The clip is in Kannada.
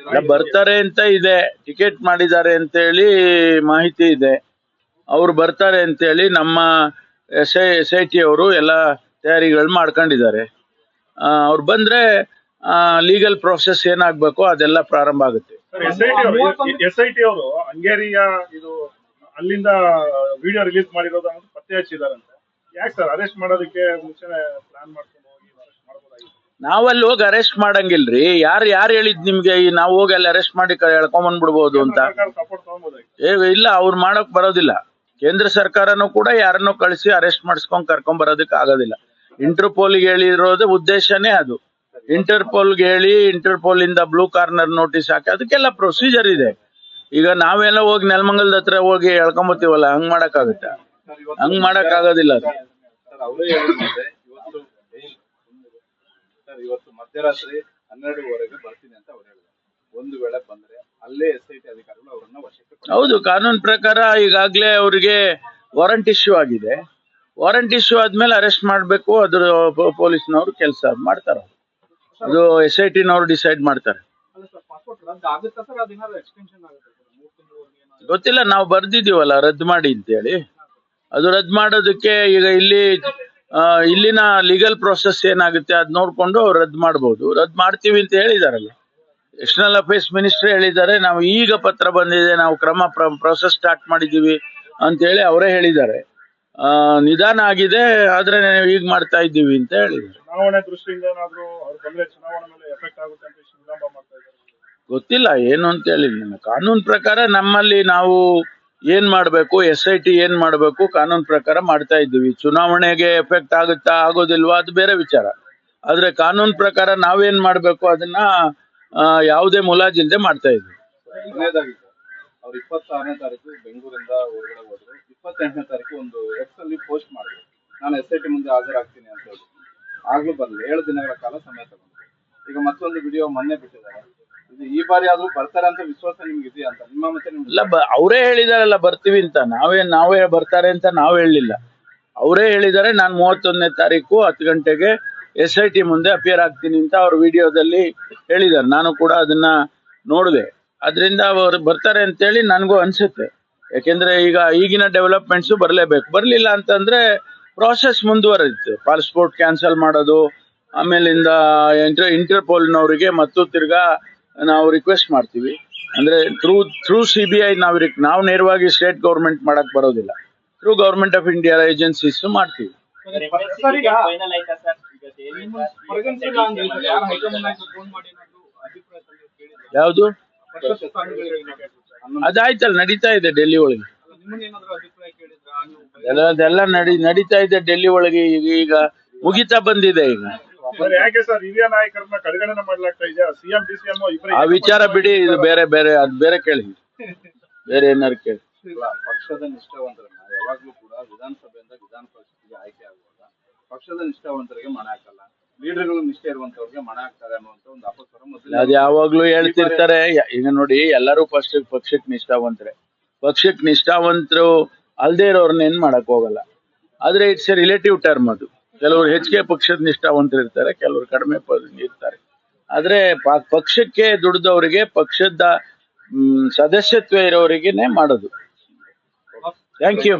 ಎಲ್ಲ ಬರ್ತಾರೆ ಅಂತ ಇದೆ. ಟಿಕೆಟ್ ಮಾಡಿದ್ದಾರೆ ಅಂತ ಹೇಳಿ ಮಾಹಿತಿ ಇದೆ. ಅವ್ರು ಬರ್ತಾರೆ ಅಂತ ಹೇಳಿ ನಮ್ಮ S I S I T ಅವರು ಎಲ್ಲ ತಯಾರಿಗಳು ಮಾಡ್ಕೊಂಡಿದ್ದಾರೆ. ಅವ್ರು ಬಂದ್ರೆ ಲೀಗಲ್ ಪ್ರೊಸೆಸ್ ಏನಾಗ್ಬೇಕು ಅದೆಲ್ಲ ಪ್ರಾರಂಭ ಆಗುತ್ತೆ. ಎಸ್ ಐ ಟಿ ಅವರು ಹಂಗೇರಿಯ ಇದು ಅಲ್ಲಿಂದ ವಿಡಿಯೋ ರಿಲೀಸ್ ಮಾಡಿರೋದು ಅನ್ನೋದು ಪತ್ತೆ ಹಚ್ಚಿದಾರಂತೆ. ಯಾಕೆ ಸರ್ ಅರೆಸ್ಟ್ ಮಾಡೋದಕ್ಕೆ ಮುಂಚೆನೆ ಪ್ಲಾನ್ ಮಾಡ್ಬೋದಾಗಿತ್ತು ನಾವಲ್ಲಿ ಹೋಗಿ ಅರೆಸ್ಟ್ ಮಾಡಂಗಿಲ್ರಿ. ಯಾರು ಯಾರು ಹೇಳಿದ್ ನಿಮ್ಗೆ ಈ ನಾವು ಹೋಗಿ ಅಲ್ಲಿ ಅರೆಸ್ಟ್ ಮಾಡಿ ಎಳ್ಕೊಂಬಂದ್ಬಿಡ್ಬೋದು ಅಂತ? ಇಲ್ಲ, ಅವ್ರು ಮಾಡಕ್ ಬರೋದಿಲ್ಲ. ಕೇಂದ್ರ ಸರ್ಕಾರನೂ ಕೂಡ ಯಾರನ್ನೂ ಕಳಿಸಿ ಅರೆಸ್ಟ್ ಮಾಡಿಸ್ಕೊಂಡ್ ಕರ್ಕೊಂಡ್ ಬರೋದಕ್ಕೆ ಆಗೋದಿಲ್ಲ. ಇಂಟರ್ಪೋಲ್ಗೆ ಹೇಳಿರೋದು ಉದ್ದೇಶನೇ ಅದು. ಇಂಟರ್ಪೋಲ್ಗೆ ಹೇಳಿ ಇಂಟರ್ಪೋಲ್ ಇಂದ ಬ್ಲೂ ಕಾರ್ನರ್ ನೋಟಿಸ್ ಹಾಕಿ, ಅದಕ್ಕೆಲ್ಲ ಪ್ರೊಸೀಜರ್ ಇದೆ. ಈಗ ನಾವೆಲ್ಲ ಹೋಗಿ ನೆಲಮಂಗಲದ ಹತ್ರ ಹೋಗಿ ಎಳ್ಕೊಂಬತ್ತೀವಲ್ಲ, ಹಂಗ್ ಮಾಡಕ್ ಆಗುತ್ತಾ ಹಂಗ್ ಮಾಡಕ್ ಆಗೋದಿಲ್ಲ ಅದು ಇವತ್ತು ಮಧ್ಯರಾತ್ರಿ ಹನ್ನೆರಡುವರೆಗೆ ಬರ್ತೀನಿ ಅಂತ ಅವ್ರು ಹೇಳಿದ್ರು. ಒಂದು ವೇಳೆ ಬಂದ್ರೆ ಅಲ್ಲೇ ಎಸ್ ಐ ಟಿ ಅಧಿಕಾರಿಗಳು ಅವರನ್ನ ವಶಕ್ಕೆ ಹೌದು ಕಾನೂನು ಪ್ರಕಾರ ಈಗಾಗಲೇ ಅವರಿಗೆ ವಾರಂಟ್ ಇಶ್ಯೂ ಆಗಿದೆ. ವಾರಂಟ್ ಇಶ್ಯೂ ಆದ್ಮೇಲೆ ಅರೆಸ್ಟ್ ಮಾಡಬೇಕು ಅದ್ರ ಪೊಲೀಸ್ನವರು ಕೆಲಸ ಮಾಡ್ತಾರೆ. ಅದು ಎಸ್ ಐ ಟಿನವರು ಡಿಸೈಡ್ ಮಾಡ್ತಾರೆ. ಗೊತ್ತಿಲ್ಲ ನಾವು ಬರ್ದಿದೀವಲ್ಲ ರದ್ದು ಮಾಡಿ ಅಂತೇಳಿ. ಅದು ರದ್ದು ಮಾಡೋದಕ್ಕೆ ಈಗ ಇಲ್ಲಿ ಇಲ್ಲಿನ ಲೀಗಲ್ ಪ್ರೊಸೆಸ್ ಏನಾಗುತ್ತೆ ಅದ್ ನೋಡ್ಕೊಂಡು ಅವ್ರು ರದ್ದು ಮಾಡ್ಬೋದು. ರದ್ದು ಮಾಡ್ತೀವಿ ಅಂತ ಹೇಳಿದಾರಲ್ಲ. ಎಕ್ಸ್ಟರ್ನಲ್ ಅಫೇರ್ಸ್ ಮಿನಿಸ್ಟರ್ ಹೇಳಿದ್ದಾರೆ ನಾವು ಈಗ ಪತ್ರ ಬಂದಿದೆ ನಾವು ಕ್ರಮ ಪ್ರೊಸೆಸ್ ಸ್ಟಾರ್ಟ್ ಮಾಡಿದೀವಿ ಅಂತ ಹೇಳಿ ಅವರೇ ಹೇಳಿದ್ದಾರೆ. ಆ, ನಿಧಾನ ಆಗಿದೆ ಆದ್ರೆ ಈಗ ಮಾಡ್ತಾ ಇದ್ದೀವಿ ಅಂತ ಹೇಳಿದ್ದಾರೆ. ಗೊತ್ತಿಲ್ಲ ಏನು ಅಂತ ಹೇಳಿ ಕಾನೂನು ಪ್ರಕಾರ ನಮ್ಮಲ್ಲಿ ನಾವು ಏನ್ ಮಾಡ್ಬೇಕು? ಎಸ್ ಐ ಟಿ ಏನ್ ಮಾಡ್ಬೇಕು? ಕಾನೂನು ಪ್ರಕಾರ ಮಾಡ್ತಾ ಇದ್ದೀವಿ. ಚುನಾವಣೆಗೆ ಎಫೆಕ್ಟ್ ಆಗುತ್ತಾ ಆಗೋದಿಲ್ವಾ? ಅದು ಬೇರೆ ವಿಚಾರ. ಆದ್ರೆ ಕಾನೂನು ಪ್ರಕಾರ ನಾವೇನ್ ಮಾಡ್ಬೇಕು ಅದನ್ನ ಆ, ಯಾವುದೇ ಮುಲಾಜಿಲ್ದೆ ಮಾಡ್ತಾ ಇದ್ದೀವಿ. ಸರ್ ಅವ್ರು ಇಪ್ಪತ್ತಾರನೇ ತಾರೀಕು ಬೆಂಗಳೂರಿಂದ ಹೊರಗಡೆ ಹೋದ್ರು. ಇಪ್ಪತ್ತೆಂಟನೇ ತಾರೀಕು ಒಂದು ಎಕ್ಸ್ ಅಲ್ಲಿ ಪೋಸ್ಟ್ ಮಾಡಿದ್ರು. ನಾನು ಎಸ್ ಐ ಟಿ ಮುಂದೆ ಹಾಜರಾಗ್ತೀನಿ ಅಂತ ಹೇಳಿ ಆಗ್ಲೂ ಬಂದ್ರು ಏಳು ದಿನಗಳ ಕಾಲ ಸಮಯ ತಗೊಂಡ್ರು. ಈಗ ಮತ್ತೊಂದು ವಿಡಿಯೋ ಮೊನ್ನೆ ಬಿಟ್ಟಿದ್ದಾರೆ. ಈ ಬಾರಿ ಆದ್ರೂ ಬರ್ತಾರೆ ಅಂತ ವಿಶ್ವಾಸ ನಿಮ್ಗೆ ಇದೆಯಾ ಅಂತ? ನಿಮ್ಮ ಮತ್ತೆ ಇಲ್ಲ ಅವರೇ ಹೇಳಿದಾರಲ್ಲ, ಬರ್ತೀವಿ ಅಂತ. ನಾವೇ ನಾವೇ ಬರ್ತಾರೆ ಅಂತ ನಾವು ಹೇಳಲಿಲ್ಲ. ಅವರೇ ಹೇಳಿದ್ದಾರೆ ನಾನು ಮೂವತ್ತೊಂದನೇ ತಾರೀಕು ಹತ್ತು ಗಂಟೆಗೆ ಎಸ್ ಐ ಟಿ ಮುಂದೆ ಅಪಿಯರ್ ಆಗ್ತೀನಿ ಅಂತ ಅವ್ರ ವಿಡಿಯೋದಲ್ಲಿ ಹೇಳಿದ್ದಾರೆ ನಾನು ಕೂಡ ಅದನ್ನ ನೋಡಿದೆ. ಅದರಿಂದ ಅವರು ಬರ್ತಾರೆ ಅಂತೇಳಿ ನನಗೂ ಅನ್ಸುತ್ತೆ. ಯಾಕೆಂದ್ರೆ ಈಗ ಈಗಿನ ಡೆವಲಪ್ಮೆಂಟ್ಸು ಬರಲೇಬೇಕು. ಬರಲಿಲ್ಲ ಅಂತಂದ್ರೆ ಪ್ರಾಸೆಸ್ ಮುಂದುವರೆದಿತ್ತು ಪಾಸ್ಪೋರ್ಟ್ ಕ್ಯಾನ್ಸಲ್ ಮಾಡೋದು, ಆಮೇಲಿಂದ ಇಂಟರ್ ಇಂಟರ್ಪೋಲ್ನವರಿಗೆ ಮತ್ತು ತಿರ್ಗಾ ನಾವು ರಿಕ್ವೆಸ್ಟ್ ಮಾಡ್ತೀವಿ. ಅಂದ್ರೆ through through C B I ನಾವು ನಾವು ನೇರವಾಗಿ ಸ್ಟೇಟ್ ಗೌರ್ಮೆಂಟ್ ಮಾಡಕ್ ಬರೋದಿಲ್ಲ. Through government of India agencies ಮಾಡ್ತೀವಿ. ಯಾವುದು? ಅದಾಯ್ತಲ್ಲ ನಡೀತಾ ಇದೆ ಡೆಲ್ಲಿ ಒಳಗೆ. ಅದೆಲ್ಲ ನಡಿ ನಡೀತಾ ಇದೆ ಡೆಲ್ಲಿ ಒಳಗೆ ಈಗ ಈಗ ಮುಗಿತಾ ಬಂದಿದೆ ಈಗ. ಯಾಕೆ ಸರ್ ಹಿರಿಯ ನಾಯಕರನ್ನ ಕಡೆಗಣನೆ ಮಾಡ್ಲಾಗ್ತಾ ಇದೆಯಾ? ಸಿಎಂ ಡಿ ಆ ವಿಚಾರ ಬಿಡಿ ಇದು ಬೇರೆ ಬೇರೆ ಅದ್ ಬೇರೆ ಕೇಳಿ. ಬೇರೆ ಏನಾದ್ರು ಕೇಳಿ. ಪಕ್ಷದ ನಿಷ್ಠಾವಂತರನ್ನ ಯಾವಾಗ್ಲೂ ಕೂಡ ವಿಧಾನಸಭೆಯಿಂದ ವಿಧಾನ ಪರಿಷತ್ಗೆ ಆಯ್ಕೆ ಆಗುವಾಗ ಪಕ್ಷದ ನಿಷ್ಠಾವಂತರಿಗೆ ಮನೆ ಹಾಕಲ್ಲ. ಲೀಡರ್ಗಳು ನಿಷ್ಠೆ ಇರುವಂತವ್ರಿಗೆ ಮನೆ ಹಾಕ್ತಾರೆ ಅನ್ನುವಂತ ಒಂದು ಅಪಸ್ವರ ಮೊದಲು. ಅದ್ ಯಾವಾಗ್ಲೂ ಹೇಳ್ತಿರ್ತಾರೆ. ಈಗ ನೋಡಿ ಎಲ್ಲರೂ ಫಸ್ಟ್ ಪಕ್ಷಕ್ಕೆ ನಿಷ್ಠಾವಂತರೆ. ಪಕ್ಷಕ್ಕೆ ನಿಷ್ಠಾವಂತರು ಅಲ್ದೇ ಇರೋರ್ನ ಏನ್ ಮಾಡಕ್ ಹೋಗಲ್ಲ. ಆದ್ರೆ ಇಟ್ಸ್ ಎ ರಿಲೇಟಿವ್ ಟರ್ಮ್ ಅದು. ಕೆಲವರು ಹೆಚ್ಚಿಗೆ ಪಕ್ಷದ ನಿಷ್ಠಾವಂತರು ಇರ್ತಾರೆ ಕೆಲವರು ಕಡಿಮೆ ಇರ್ತಾರೆ. ಆದ್ರೆ ಪಕ್ಷಕ್ಕೆ ದುಡಿದವರಿಗೆ, ಪಕ್ಷದ ಸದಸ್ಯತ್ವ ಇರೋರಿಗೆನೆ ಮಾಡೋದು. Thank you